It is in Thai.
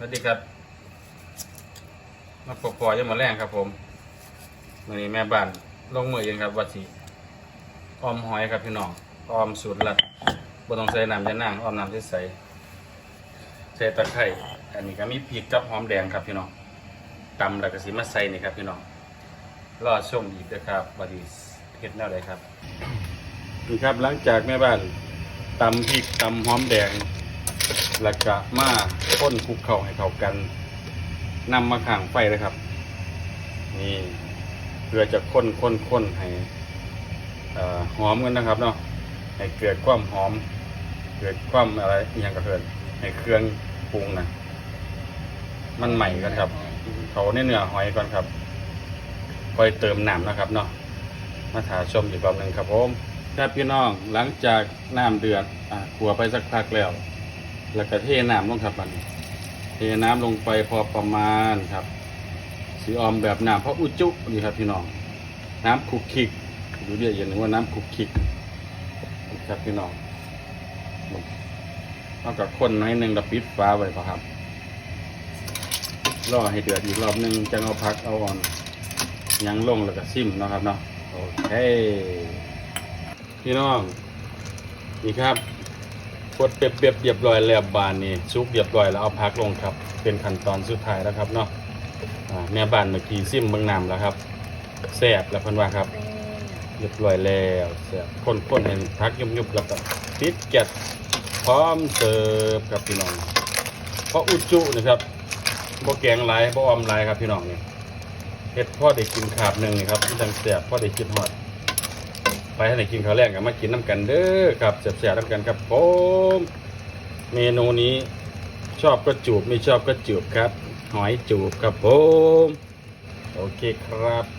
สวัสดีครับมาปกปอยังมาแรงครับ ผมวันนี้แม่บ้านลงมือเองครับวัดสีออมหอยครับพี่น้องออมสูตรลัดบ่ต้องใส่น้ำยานางออมน้ำใสๆใส่ตะไคร้อันนี้ก็มีพริกกับหอมแดงครับพี่น้องตำแล้วก็สิมาใส่นี่ครับพี่น้องรอชมอีกนะครับวัดดีเฮ็ดแนวใดครับนี่ครับหลังจากแม่บ้านตำพริกตำหอมแดง แล้วก็มาค้นคลุกเข้าให้เข้ากันนำมาข้างไฟเลยครับ นี่เพื่อจะค้นค้นค้นให้หอมกันนะครับเนาะให้เกิดความหอม เกิดความอะไรอย่างกระเทินให้เครื่องปรุงนะมันใหม่กันครับ เขาในเนื้อหอยก่อนครับคอยเติมน้ำนะครับเนาะมาถาชมอีกรอบหนึ่งครับผมครับพี่น้องหลังจากน้ำเดือดขัวไปสักพักแล้ว แล้วก็เทน้ำลงครับมันเทน้ำลงไปพอประมาณครับ สีออมแบบน้ำเพราะอุจจุนี่ครับพี่น้อง น้ำคุกคิกดูเรียกอย่างหนึงว่าน้ำคุกคิกครับพี่น้องเอากับคนน้อยหนึ่งแล้วปิดฟ้าไว้ก่อครับรอให้เดือดอีกรอบหนึ่งจะเอาพักเอาอ่อนยังลงแล้วก็ซิมนะครับเนาะโอเคพี่น้องนี่ครับ กดเปรียบเปรียบเรียบร้อยแล้วบานนี่ซุปเรียบร้อยแล้วเอาพักลงครับ เป็นขั้นตอนสุดท้ายแล้วครับเนาะแม่บ้านเมื่อกี้ซิมเบิ่งน้ำแล้วครับแซ่บแล้วพิ่นว่าครับเรียบร้อยแล้วแซ่บคนๆให้พักยุบๆแล้วก็ปิดแก๊สพร้อมเสิร์ฟครับพี่น้องเพราะอุจจุนะครับบ่แกงลายบ่ออมลายครับพี่น้องนี่เฮ็ดพ่อได้กินขาบหนึ่งนี่ครับที่จังแซ่บพ่อได้กินฮอด ไปให้ไหนกินข้าวแรกกันมากินน้ำกันเด้อครับเสียบเสียบน้ำกันครับผมเมนูนี้ชอบก็จูบไม่ชอบก็จูบครับ หอยจูบครับผม โอเคครับ